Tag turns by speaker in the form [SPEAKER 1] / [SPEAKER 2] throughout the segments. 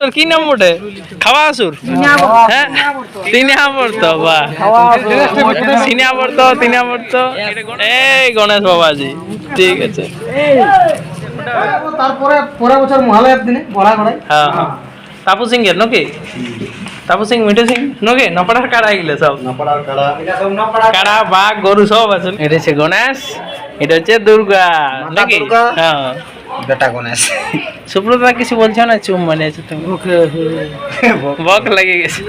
[SPEAKER 1] তোর কি নাম ওঠে খাওয়া আসুর? হ্যাঁ? তিনিয়া পড়তো বা। তিনিয়া পড়তো এই গণেশ বাবাজি ঠিক আছে।
[SPEAKER 2] তারপরে পরের বছর মহালয়ার দিনে বড়া করাই
[SPEAKER 1] হ্যাঁ হ্যাঁ। তাপু সিং এর নকি? তাপু সিং মিঠু সিং? নকি? নপড়ার কাড়া গিলে সব। কাড়া। বাঘ গরু সব আছে। এটা হচ্ছে গণেশ এটা হচ্ছে দুর্গা। নাকি। হ্যাঁ।
[SPEAKER 2] বেটা গণেশ
[SPEAKER 1] সুব্রতা কিছু বলছো না চুম মানে আছে তুমি বক লেগে গেছে।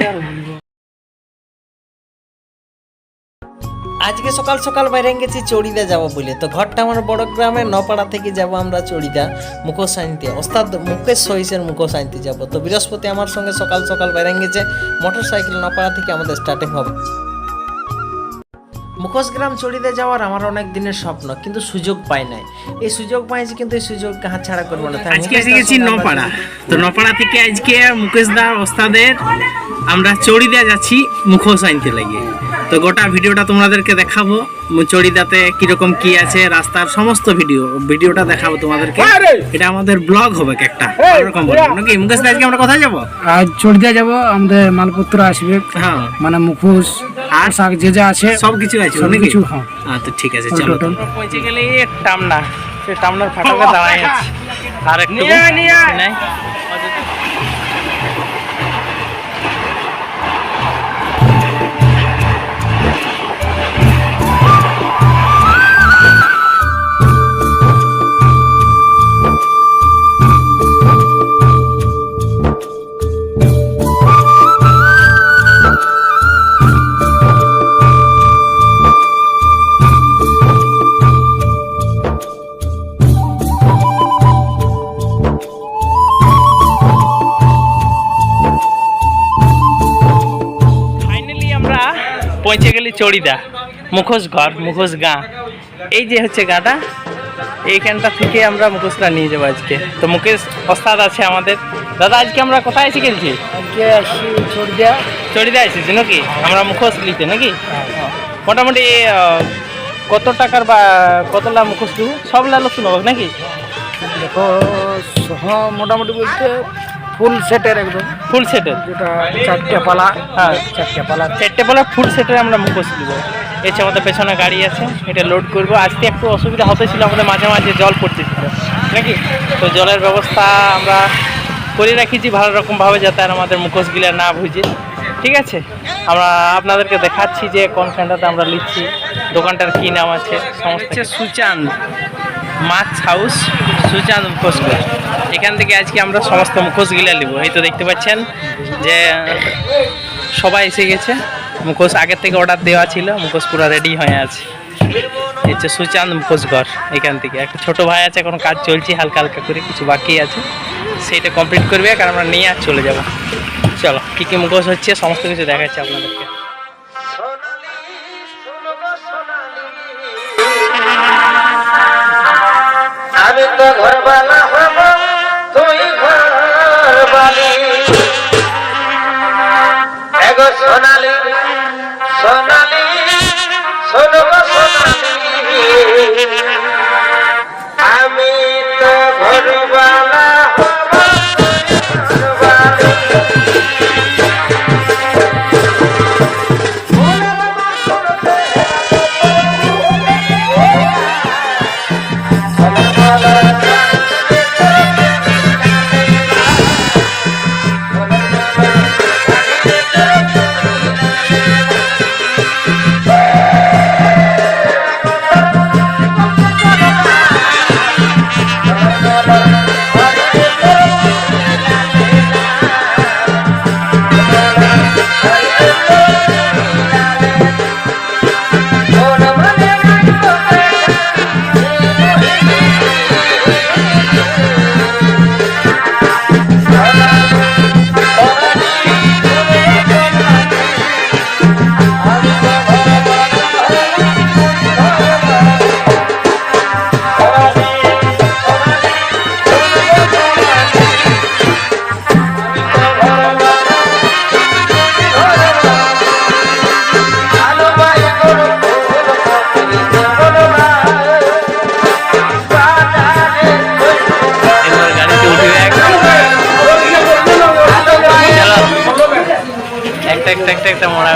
[SPEAKER 3] আজকে সকাল সকাল বাইরে গেছি চড়িদা যাব বলে। তো ঘরটা আমার বড় গ্রামে নপাড়া থেকে যাব আমরা চড়িদা মুখোশ আনতে। ওস্তাদ মুকেশ সহিসের মুখোশ আনতে যাব। তো বৃহস্পতি আমার সঙ্গে সকাল সকাল বাইরে গেছে মোটর সাইকেল নপাড়া থেকে আমাদের স্টার্টিং হবে। মুখোশ গ্রাম চড়িদা যাওয়ার আমার অনেক দিনের স্বপ্ন কিন্তু সুযোগ পাই নাই। এই সুযোগ পাইছি কিন্তু এই সুযোগ হাত ছাড়া করব না।
[SPEAKER 1] আজকে এসে গেছি নপাড়া। তো নপাড়া থেকে আজকে মুকেশ দার ওস্তাদের আমরা চড়িদা যাচ্ছি মুখোশ আনতে লাগে তো গোটা ভিডিওটা তোমাদেরকে দেখাবো মু- চড়িদাতে কীরকম কি আছে রাস্তার সমস্ত ভিডিও। ভিডিওটা দেখাবো তোমাদেরকে। এটা আমাদের ব্লগ হবে একটা? এরকম বলব। নাকি মুকেশ দা আজকে আমরা কোথায় যাব?
[SPEAKER 2] আজ চড়িদা যাব আমাদের মালপত্র আসবে।
[SPEAKER 1] হ্যাঁ।
[SPEAKER 2] মানে মুখোশ
[SPEAKER 1] আর
[SPEAKER 2] শাক যে যা আছে
[SPEAKER 1] সব কিছু আছে
[SPEAKER 2] সব কিছু, হ্যাঁ।
[SPEAKER 1] হ্যাঁ তো ঠিক আছে চলো। পৌঁছে গেলে টামনা। সে টামনার ফাটকে দাঁড়ায় আছে। আর একটু নাই? পৌঁছে চড়িদা মুখোশ ঘর মুখোশ গাঁ। এই যে হচ্ছে গাঁটা এইখানটা থেকে আমরা মুখোশটা নিয়ে যাব আজকে। তো মুকেশ ওস্তাদ আছে আমাদের। দাদা আজকে আমরা কোথায় এসে
[SPEAKER 2] আসি চড়িদা।
[SPEAKER 1] এসেছি নাকি? আমরা মুখোশ নিতে নাকি? মোটামুটি কত টাকার বা কতলা মুখোশ দেবো? সব লালো শুনব নাকি?
[SPEAKER 2] দেখো হ্যাঁ মোটামুটি বলতে ফুল সেটের একদম।
[SPEAKER 1] ফুল সেটের?
[SPEAKER 2] যেটা চারটে পালা।
[SPEAKER 1] হ্যাঁ।
[SPEAKER 2] চারটে পালা।
[SPEAKER 1] চারটে বলা ফুল সেটের আমরা মুখোশ দিব। এসে আমাদের পেছনে গাড়ি আছে এটা লোড করব। আজকে একটু অসুবিধা হতেছিল আমাদের মাঝে মাঝে জল পড়তেছিল নাকি? তো জলের ব্যবস্থা আমরা করে রাখিছি ভালো রকমভাবে যাতে আর আমাদের মুখোশগুলো না ভুজে ঠিক আছে? আমরা আপনাদেরকে দেখাচ্ছি যে কোনখানটাতে আমরা লিখছি দোকানটার কী নাম আছে সমস্ত হচ্ছে সুচাঁদ মাছ হাউস সুচাঁদ মুখোশ। এখান থেকে আজকে আমরা সমস্ত মুখোশগুলো নিব। এই তো দেখতে পাচ্ছেন যে সবাই এসে গেছে। মুখোশ আগের থেকে অর্ডার দেওয়া ছিল, মুখোশ পুরো রেডি হয়ে আছে। হচ্ছে সুচান্দ মুখোশ ঘর এখান থেকে। একটা ছোট ভাই আছে, এখন কাজ চলছে, হালকা হালকা করে কিছু বাকি আছে। সেইটা কমপ্লিট করবে কারণ আমরা নিয়ে আর চলে যাব। চলো, কী কী মুখোশ হচ্ছে, সমস্ত কিছু দেখাচ্ছে আপনাদেরকে।
[SPEAKER 4] আমি তো সোনালি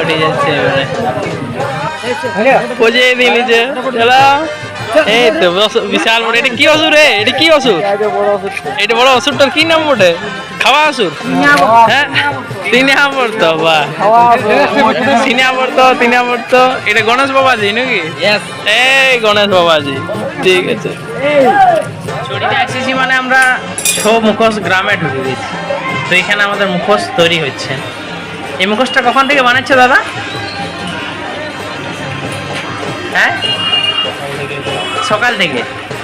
[SPEAKER 1] উঠে যাচ্ছে এবারে। চলো এই তো বিশাল বড় এটা কি অসুর রে? এটা কি অসুর? এটা বড় অসুরটার কি নাম খাওয়া অসুর? হ্যাঁ? বা এটা গণেশ বাবাজি নাকি? এই গণেশ বাবাজি ঠিক আছে। চড়িতে এসেছি মানে আমরা ছ মুখোশ গ্রামে ঢুকে গেছি তো এখানে আমাদের মুখোশ তৈরি হচ্ছে। এই মুখোশটা কখন থেকে বানাচ্ছে দাদা? হ্যাঁ? সকাল থেকে।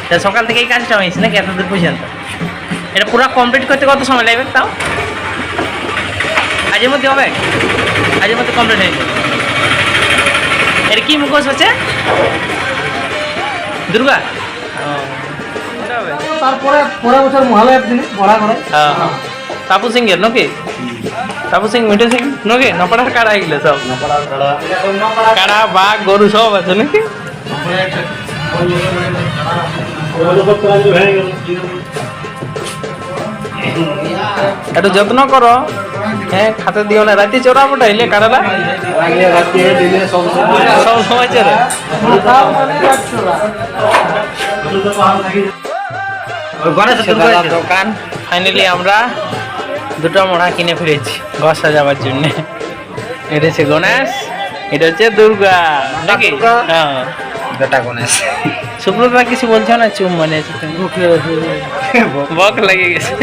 [SPEAKER 1] তা সকাল থেকে এই কাজটা হয়েছে নাকি এতদূর পর্যন্ত? এটা পুরো কমপ্লিট করতে কত সময় লাগবে তাও? আজের মধ্যে হবে? আজের মধ্যে কমপ্লিট হয়ে যাবে। এটা কি মুখোশ হচ্ছে? দুর্গা? হবে।
[SPEAKER 2] তারপরে পরের বছর মহালয়ের দিনে বড়া করে
[SPEAKER 1] হ্যাঁ, হ্যাঁ। তাপু সিং এর নাকি তাপু সিং মিঠু সিং নাকি নপড়ার কাড়া এগুলো সব। কাড়া, বাঘ, গরু সব আছে নাকি একটু যত্ন করো। হ্যাঁ খাতে দিও না। রাতে চড়াবো এলে কাড়ালা সব সময় চড়ে। দোকান। ফাইনালি আমরা দুটো মোড়া কিনে ফিরেছি ঘর সাজাবার জন্য। এটা হচ্ছে গণেশ এটা হচ্ছে দুর্গা নাকি? হ্যাঁ।
[SPEAKER 2] গণেশ।
[SPEAKER 1] সুব্রতা কিছু বলছো না? চুম মানে বক লাগে গেছে।